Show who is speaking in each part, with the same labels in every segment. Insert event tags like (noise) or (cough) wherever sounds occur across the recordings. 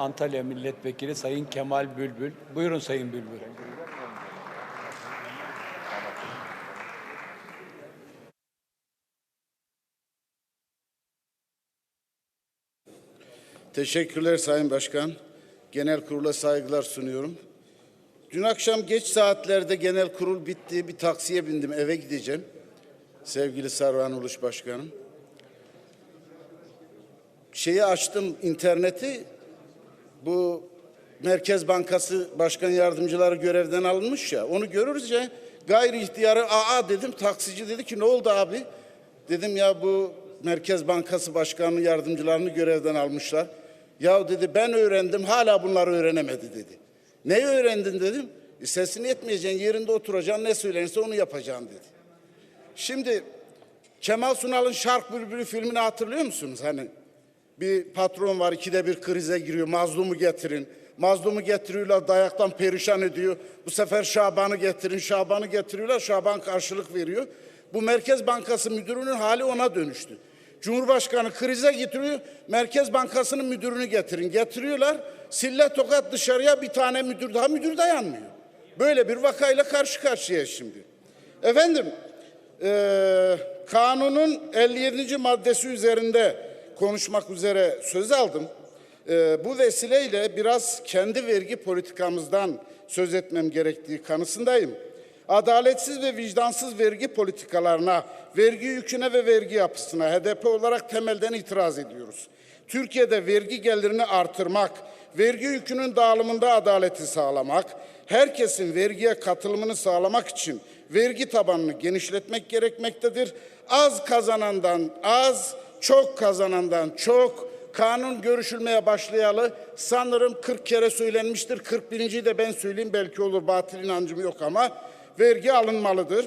Speaker 1: Antalya Milletvekili Sayın Kemal Bülbül. Buyurun Sayın Bülbül.
Speaker 2: Teşekkürler Sayın Başkan. Genel kurula saygılar sunuyorum. Dün akşam geç saatlerde genel kurul bitti. Bir taksiye bindim eve gideceğim. Sevgili Sarvan Uluş Başkanım. Şeyi açtım interneti. Bu Merkez Bankası Başkan Yardımcıları görevden alınmış ya. Onu görürüz gayri ihtiyarı aa dedim. Taksici dedi ki ne oldu abi? Dedim ya bu Merkez Bankası Başkanı yardımcılarını görevden almışlar. Ya dedi ben öğrendim hala bunları öğrenemedi dedi. Ne öğrendin dedim. E, sesini etmeyeceksin yerinde oturacaksın ne söylenirse onu yapacaksın dedi. Şimdi Kemal Sunal'ın Şark Bülbülü filmini hatırlıyor musunuz? Hani bir patron var ikide bir krize giriyor mazlumu getirin. Mazlumu getiriyorlar dayaktan perişan ediyor. Bu sefer Şaban'ı getirin Şaban'ı getiriyorlar Şaban karşılık veriyor. Bu Merkez Bankası müdürünün hali ona dönüştü. Cumhurbaşkanı krize getiriyor. Merkez Bankası'nın müdürünü getirin. Getiriyorlar. Sille tokat dışarıya bir tane müdür daha müdür dayanmıyor. Böyle bir vakayla karşı karşıya şimdi. Efendim eee, kanunun 57. maddesi üzerinde konuşmak üzere söz aldım. Eee, bu vesileyle biraz kendi vergi politikamızdan söz etmem gerektiği kanısındayım. Adaletsiz ve vicdansız vergi politikalarına, vergi yüküne ve vergi yapısına HDP olarak temelden itiraz ediyoruz. Türkiye'de vergi gelirini artırmak, vergi yükünün dağılımında adaleti sağlamak, herkesin vergiye katılımını sağlamak için vergi tabanını genişletmek gerekmektedir. Az kazanandan az, çok kazanandan çok, kanun görüşülmeye başlayalı sanırım 40 kere söylenmiştir. 41. de ben söyleyeyim belki olur batıl inancım yok ama vergi alınmalıdır.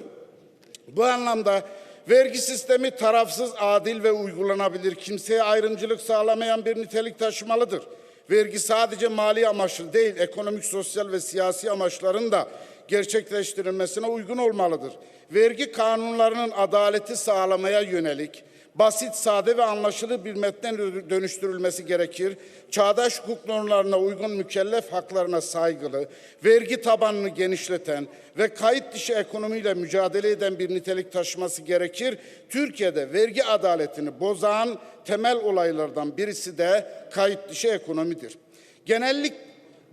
Speaker 2: Bu anlamda vergi sistemi tarafsız, adil ve uygulanabilir, kimseye ayrımcılık sağlamayan bir nitelik taşımalıdır. Vergi sadece mali amaçlı değil, ekonomik, sosyal ve siyasi amaçların da gerçekleştirilmesine uygun olmalıdır. Vergi kanunlarının adaleti sağlamaya yönelik, basit, sade ve anlaşılır bir metne dönüştürülmesi gerekir. Çağdaş hukuk normlarına uygun mükellef haklarına saygılı, vergi tabanını genişleten ve kayıt dışı ekonomiyle mücadele eden bir nitelik taşıması gerekir. Türkiye'de vergi adaletini bozan temel olaylardan birisi de kayıt dışı ekonomidir. Genellik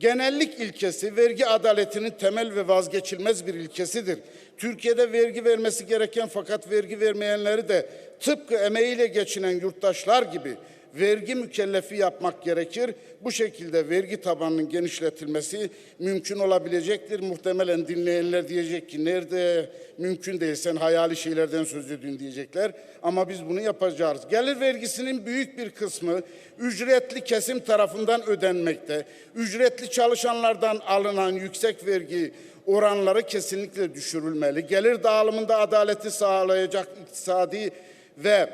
Speaker 2: Genellik ilkesi vergi adaletinin temel ve vazgeçilmez bir ilkesidir. Türkiye'de vergi vermesi gereken fakat vergi vermeyenleri de tıpkı emeğiyle geçinen yurttaşlar gibi vergi mükellefi yapmak gerekir. Bu şekilde vergi tabanının genişletilmesi mümkün olabilecektir. Muhtemelen dinleyenler diyecek ki nerede mümkün değil sen hayali şeylerden söz ediyorsun diyecekler. Ama biz bunu yapacağız. Gelir vergisinin büyük bir kısmı ücretli kesim tarafından ödenmekte. Ücretli çalışanlardan alınan yüksek vergi oranları kesinlikle düşürülmeli. Gelir dağılımında adaleti sağlayacak iktisadi ve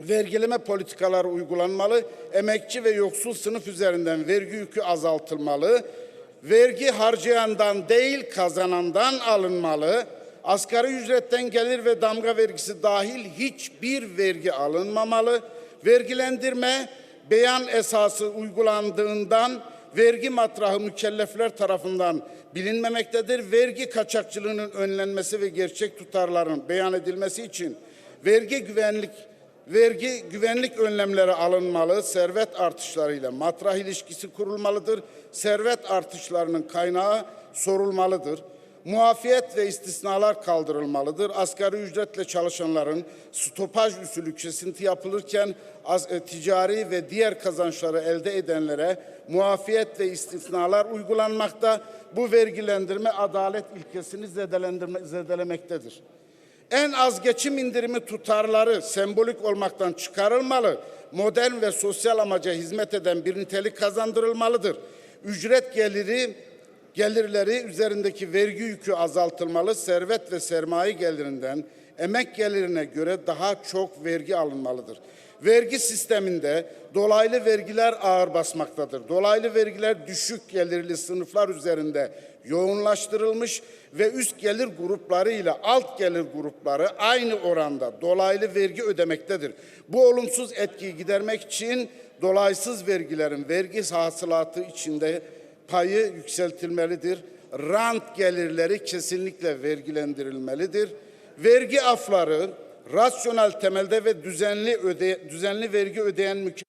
Speaker 2: vergileme politikaları uygulanmalı, emekçi ve yoksul sınıf üzerinden vergi yükü azaltılmalı, vergi harcayandan değil kazanandan alınmalı, asgari ücretten gelir ve damga vergisi dahil hiçbir vergi alınmamalı, vergilendirme beyan esası uygulandığından vergi matrahı mükellefler tarafından bilinmemektedir. Vergi kaçakçılığının önlenmesi ve gerçek tutarların beyan edilmesi için vergi güvenlik vergi güvenlik önlemleri alınmalı, servet artışlarıyla matrah ilişkisi kurulmalıdır, servet artışlarının kaynağı sorulmalıdır. Muafiyet ve istisnalar kaldırılmalıdır. Asgari ücretle çalışanların stopaj usulü kesinti yapılırken az, e, ticari ve diğer kazançları elde edenlere muafiyet ve istisnalar uygulanmakta. Bu vergilendirme adalet ilkesini zedelemektedir en az geçim indirimi tutarları sembolik olmaktan çıkarılmalı, modern ve sosyal amaca hizmet eden bir nitelik kazandırılmalıdır. Ücret geliri gelirleri üzerindeki vergi yükü azaltılmalı, servet ve sermaye gelirinden emek gelirine göre daha çok vergi alınmalıdır. Vergi sisteminde dolaylı vergiler ağır basmaktadır. Dolaylı vergiler düşük gelirli sınıflar üzerinde yoğunlaştırılmış ve üst gelir grupları ile alt gelir grupları aynı oranda dolaylı vergi ödemektedir. Bu olumsuz etkiyi gidermek için dolaysız vergilerin vergi hasılatı içinde payı yükseltilmelidir. Rant gelirleri kesinlikle vergilendirilmelidir. Vergi afları rasyonel temelde ve düzenli öde, düzenli vergi ödeyen mükellef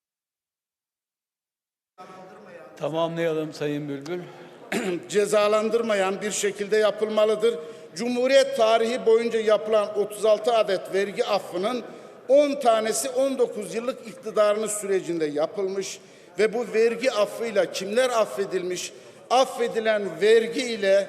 Speaker 1: Tamamlayalım Sayın Bülbül. (clears throat)
Speaker 2: cezalandırmayan bir şekilde yapılmalıdır. Cumhuriyet tarihi boyunca yapılan 36 adet vergi affının 10 tanesi 19 yıllık iktidarınız sürecinde yapılmış ve bu vergi affıyla kimler affedilmiş? Affedilen vergi ile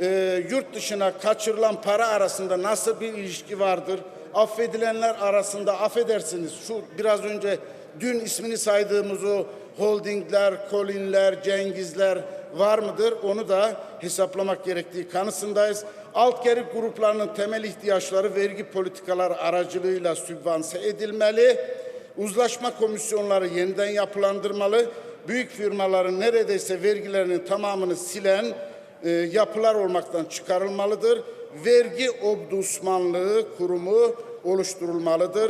Speaker 2: e, yurt dışına kaçırılan para arasında nasıl bir ilişki vardır? Affedilenler arasında affedersiniz şu biraz önce dün ismini saydığımız o holdingler, Kolinler, Cengizler var mıdır? Onu da hesaplamak gerektiği kanısındayız. Alt gelir gruplarının temel ihtiyaçları vergi politikalar aracılığıyla sübvanse edilmeli. Uzlaşma komisyonları yeniden yapılandırmalı. Büyük firmaların neredeyse vergilerinin tamamını silen e, yapılar olmaktan çıkarılmalıdır. Vergi obdusmanlığı kurumu oluşturulmalıdır.